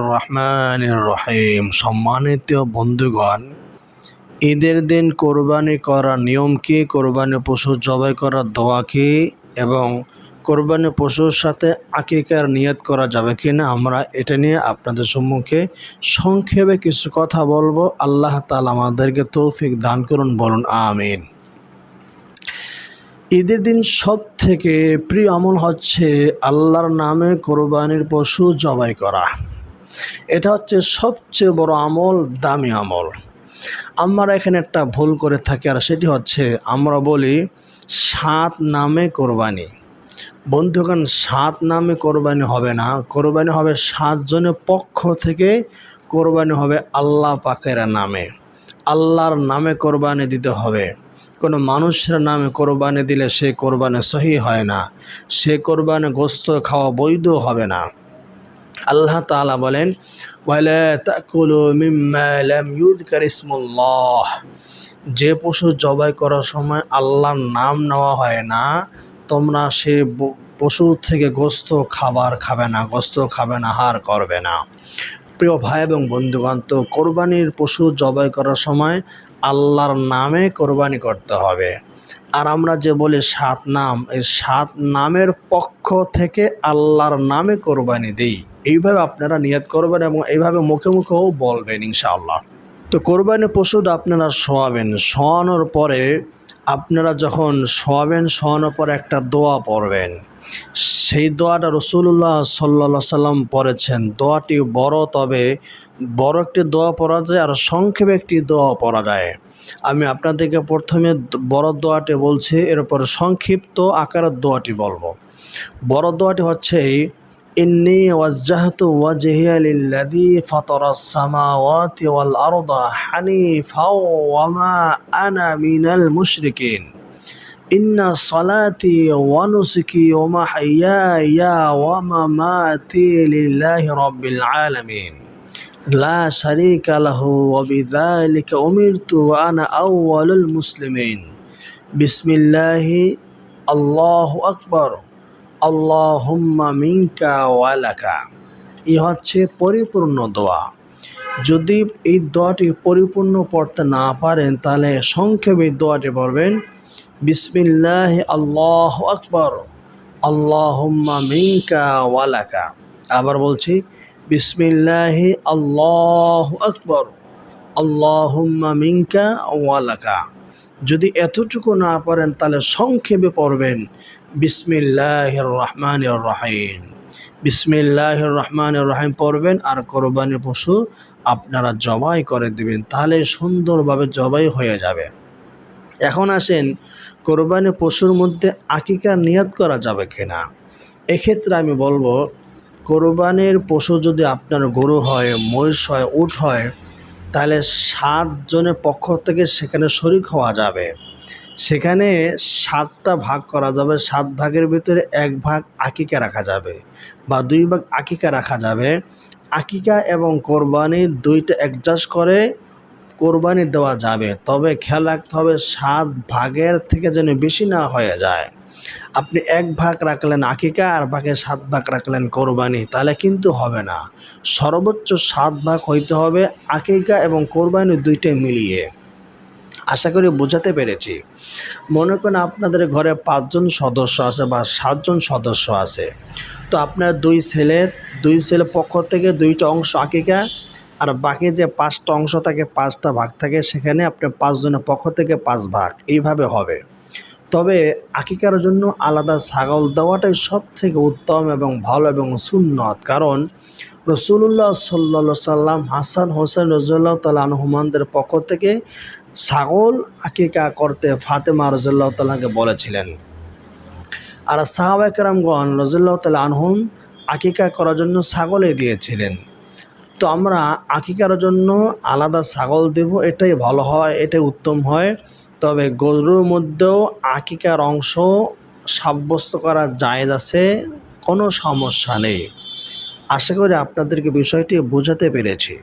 রহমান রহিম সম্মানিত বন্ধুগণ, ঈদের দিন কোরবানি করার নিয়ম কি? কোরবানি পশু জবাই করার দোয়া কি? এবং কোরবানি পশুর সাথে আকিকার নিয়ত করা যাবে কি না? আমরা এটা নিয়ে আপনাদের সম্মুখে সংক্ষেপে কিছু কথা বলব। আল্লাহ তালা আমাদেরকে তৌফিক দান করুন, বলুন আমিন। ঈদের দিন সব থেকে প্রিয় আমল হচ্ছে আল্লাহর নামে কোরবানির পশু জবাই করা। এটা হচ্ছে সবচেয়ে বড় আমল, দামি আমল। আমরা এখানে একটা ভুল করে থাকি, আর সেটি হচ্ছে আমরা বলি সাত নামে কোরবানি। বন্ধুগণ, সাত নামে কোরবানি হবে না। কোরবানি হবে সাতজনের পক্ষ থেকে, কোরবানি হবে আল্লাহ পাকের নামে। আল্লাহর নামে কোরবানি দিতে হবে। কোনো মানুষের নামে কোরবানি দিলে সে কোরবানি সহি হয় না। সে কোরবানি গোস্ত খাওয়া বৈধ হবে না। আল্লাহ তালা বলেন যে পশু জবাই করার সময় আল্লাহর নাম নেওয়া হয় না, তোমরা সে পশু থেকে গোস্ত খাবার খাবে না, গোস্ত খাবে না, হার করবে না। প্রিয় ভাই এবং তো কোরবানির পশু জবাই করার সময় আল্লাহর নামে কোরবানি করতে হবে। আর আমরা যে বলি সাত নাম, এই সাত নামের পক্ষ থেকে আল্লাহর নামে কোরবানি দিই। এইভাবে আপনারা নিয়ত করবেন এবং এইভাবে মুখে মুখেও বলবেন ইনশাআল্লাহ। তো কোরবানি পশুটা আপনারা শোয়াবেন। শোয়ানোর পরে আপনারা যখন শোয়াবেন শোয়ানোর পর একটা দোয়া পড়বেন। সেই দোয়াটা রসুল্লাহ সাল্লা সাল্লাম পড়েছেন। দোয়াটি বড়, তবে বড় একটি দোয়া পড়া যায় আর সংক্ষেপে একটি দোয়া পড়া যায়। আমি আপনাদেরকে প্রথমে বড় দোয়াটি বলছি এরপর সংক্ষিপ্ত আকারের দোয়াটি বলব। বড় দোয়াটি হচ্ছে ইন্নি إني وجهت وجهي للذي فطر السماوات والأرض حنيفا وما أنا من المشركين. إن صلاتي ونسكي ومحياي ومماتي لله رب العالمين. لا شريك له وبذلك أمرت وأنا أول المسلمين. بسم الله الله أكبر. আল্লাহুম্মা মিনকা ওয়ালাকা ই হচ্ছে পরিপূর্ণ দোয়া। যদি এই দোয়াটি পরিপূর্ণ পড়তে না পারেন, তাহলে সংক্ষেপে দোয়াটি পড়বেন, বিসমিল্লাহ আল্লাহ আকবর, আল্লাহুম্মা মিনকা ওয়ালাকা আবার বলছি, বিসমিল্লাহ আল্লাহ আকবর, আল্লাহুম্মা মিনকা ওয়ালাকা যদি এতটুকু না পারেন, তাহলে সংক্ষেপে পড়বেন বিসমিল্লাহ রহমান রহিম বিসমিল্লাহ রহমান রহিম পড়বেন আর কোরবানির পশু আপনারা জবাই করে দেবেন, তাহলে সুন্দরভাবে জবাই হয়ে যাবে। এখন আসেন কোরবানি পশুর মধ্যে আকিকার নিয়াত করা যাবে কিনা? এক্ষেত্রে আমি বলব, কোরবানির পশু যদি আপনার গরু হয়, মহিষ হয় উঠ হয় তাহলে সাতজনের পক্ষ থেকে সেখানে শরিক হওয়া যাবে। সেখানে সাতটা ভাগ করা যাবে, সাত ভাগের ভিতরে এক ভাগ আকিকা রাখা যাবে বা দুই ভাগ আকিকা রাখা যাবে। আকিকা এবং কোরবানি দুইটা অ্যাডজাস্ট করে কোরবানি দেওয়া যাবে। তবে খেয়াল রাখতে হবে সাত ভাগের থেকে যেন বেশি না হয়ে যায়। আপনি এক ভাগ রাখলেন আকিকা, আর ভাগে সাত ভাগ রাখলেন কোরবানি, তাহলে কিন্তু হবে না। সর্বোচ্চ সাত ভাগ হইতে হবে আকিকা এবং কোরবানি দুইটাই মিলিয়ে। আশা করি বোঝাতে পেরেছি। মনে করেন আপনাদের ঘরে পাঁচজন সদস্য আছে বা সাতজন সদস্য আছে। তো আপনার দুই ছেলে দুই ছেলে পক্ষ থেকে দুইটা অংশ আকিকা, আর বাকি যে পাঁচটা অংশ থাকে, পাঁচটা ভাগ থাকে, সেখানে আপনার পাঁচজনের পক্ষ থেকে পাঁচ ভাগ। এইভাবে হবে। তবে আকিকার জন্য আলাদা ছাগল দেওয়াটাই সব থেকে উত্তম এবং ভালো এবং সুন্নত। কারণ রসুল্লাহ সাল্লা সাল্লাম হাসান হোসেন রজুল্লাহ তাল আনহুমানদের পক্ষ থেকে ছাগল আকিকা করতে ফাতেমা রজুল্লাহ তাল্লাহকে বলেছিলেন। আর সাহাবাকরামগণ রজুল্লাহ তাল আনহুম আকিকা করার জন্য ছাগলে দিয়েছিলেন। তো আমরা আকিকার জন্য আলাদা ছাগল দেব, এটাই ভালো হয়, এটাই উত্তম হয়। তবে গরুর মধ্যেও আকিকার অংশ সাব্যস্ত করা জায়েজ আছে, কোনো সমস্যা নেই। আশা করি আপনাদেরকে বিষয়টি বোঝাতে পেরেছি।